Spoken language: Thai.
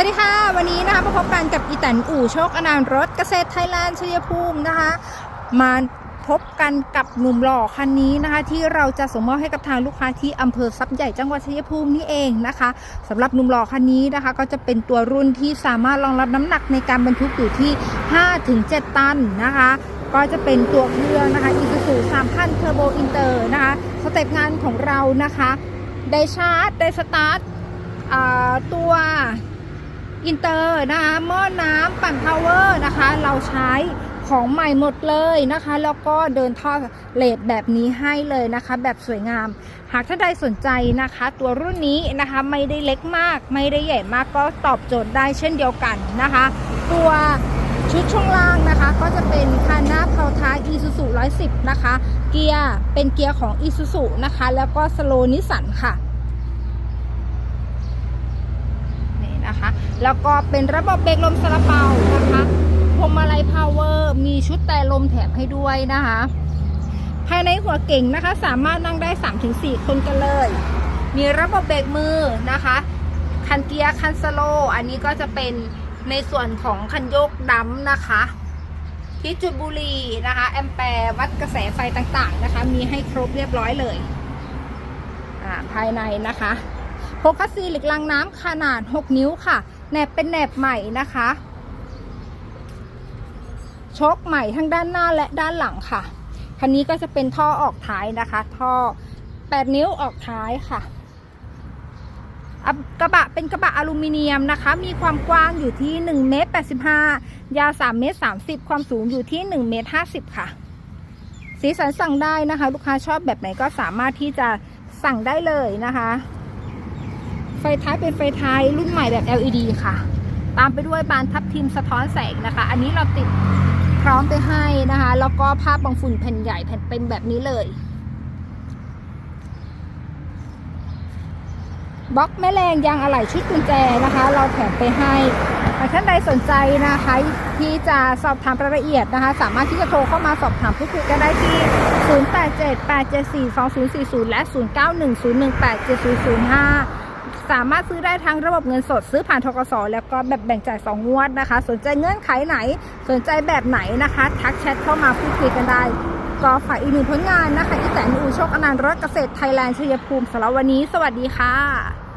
วัสดีค่ะ วันนี้นะคะมาพบกันกับอีแตนอู่โชคอนันรถเกษตรไทยแลนด์ชัยภูมินะคะ มาพบกันกับหนุ่มหล่อคันนี้นะคะ ที่เราจะส่งมอบให้กับทางลูกค้าที่อำเภอทรัพย์ใหญ่จังหวัดชัยภูมินี่เองนะคะสำหรับหนุ่มหล่อคันนี้นะคะ ก็จะเป็นตัวรุ่นที่สามารถรองรับน้ำหนักในการบรรทุกอยู่ที่ 5-7 ตันนะคะ ก็จะเป็นตัวเครื่องนะคะ Isuzu 3000 Turbo Inter นะคะสเต็ปงานของเรานะคะ ได้ชาร์จได้สตาร์ทตัว อินเตอร์นะคะหม้อน้ำปั่นพาวเวอร์นะคะ เราใช้ของใหม่หมดเลยนะคะ แล้วก็เดินท่อเลดแบบนี้ให้เลยนะคะ แบบสวยงาม หากท่านใดสนใจนะคะ ตัวรุ่นนี้นะคะไม่ได้เล็กมาก ไม่ได้ใหญ่มากก็ตอบโจทย์ได้เช่นเดียวกันนะคะ ตัวชุดช่วงล่างนะคะก็จะเป็นคานาเพาท้าย Isuzu 110 นะคะ เกียร์เป็นเกียร์ของ Isuzu นะคะ แล้วก็สโลนิสันค่ะ นี่นะคะ แล้วก็เป็นระบบเบรกลมสลับเปานะคะพวงมาลัยพาวเวอร์มีชุดแต่ลมแถมให้ด้วยนะคะ ภายในหัวเก่งนะคะ สามารถนั่งได้ 3-4 คนกันเลย มีระบบเบรกมือนะคะ คันเกียร์คันสโลว์อันนี้ก็จะเป็นในส่วนของคันโยกดำนะคะ ที่จุดบุรีนะคะ แอมแปร์วัดกระแสไฟต่างๆนะคะ มีให้ครบเรียบร้อยเลยอ่าภายในนะคะโฮคัสซีเหล็กลังน้ำขนาด 6 นิ้วค่ะ แหนบเป็นแหนบใหม่นะคะชกใหม่ทั้งด้านหน้าและด้านหลังค่ะ คันนี้ก็จะเป็นท่อออกท้ายนะคะ ท่อ 8 นิ้วออกท้ายค่ะ กระบะเป็นกระบะอลูมิเนียมนะคะ มีความกว้างอยู่ที่1เมตร85 ยาว3เมตร30 ความสูงอยู่ที่1เมตร50 ค่ะ สีสันสั่งได้นะคะ ลูกค้าชอบแบบไหนก็สามารถที่จะสั่งได้เลยนะคะ ไฟท้ายเป็นไฟท้ายรุ่นใหม่แบบ LED ค่ะ ตามไปด้วยบานทับทิมสะท้อนแสงนะคะ อันนี้เราติดพร้อมไปให้นะคะ แล้วก็ภาพบังฝุ่นแผ่นใหญ่แผ่นเป็นแบบนี้เลยบล็อกแม่แรงยางอะไหล่ชุดกุญแจนะคะ เราแถมไปให้หากท่านใดสนใจนะคะที่จะสอบถามรายละเอียดนะคะ สามารถที่จะโทรเข้ามาสอบถามพูดคุยกันได้ที่ 0878742040 และ 0910187005 สามารถซื้อได้ทั้งระบบเงินสดซื้อผ่านทกสแล้วก็แบบแบ่งจ่าย2งวดนะคะ สนใจเงื่อนไขไหน สนใจแบบไหนนะคะ ทักแชทเข้ามาพูดคุยกันได้ก็ฝากอีกหนึ่งผลงานนะคะอีแตนอูโชคอนันต์รถเกษตรไทยแลนด์ชัยภูมิสำหรับวันนี้ สวัสดีค่ะ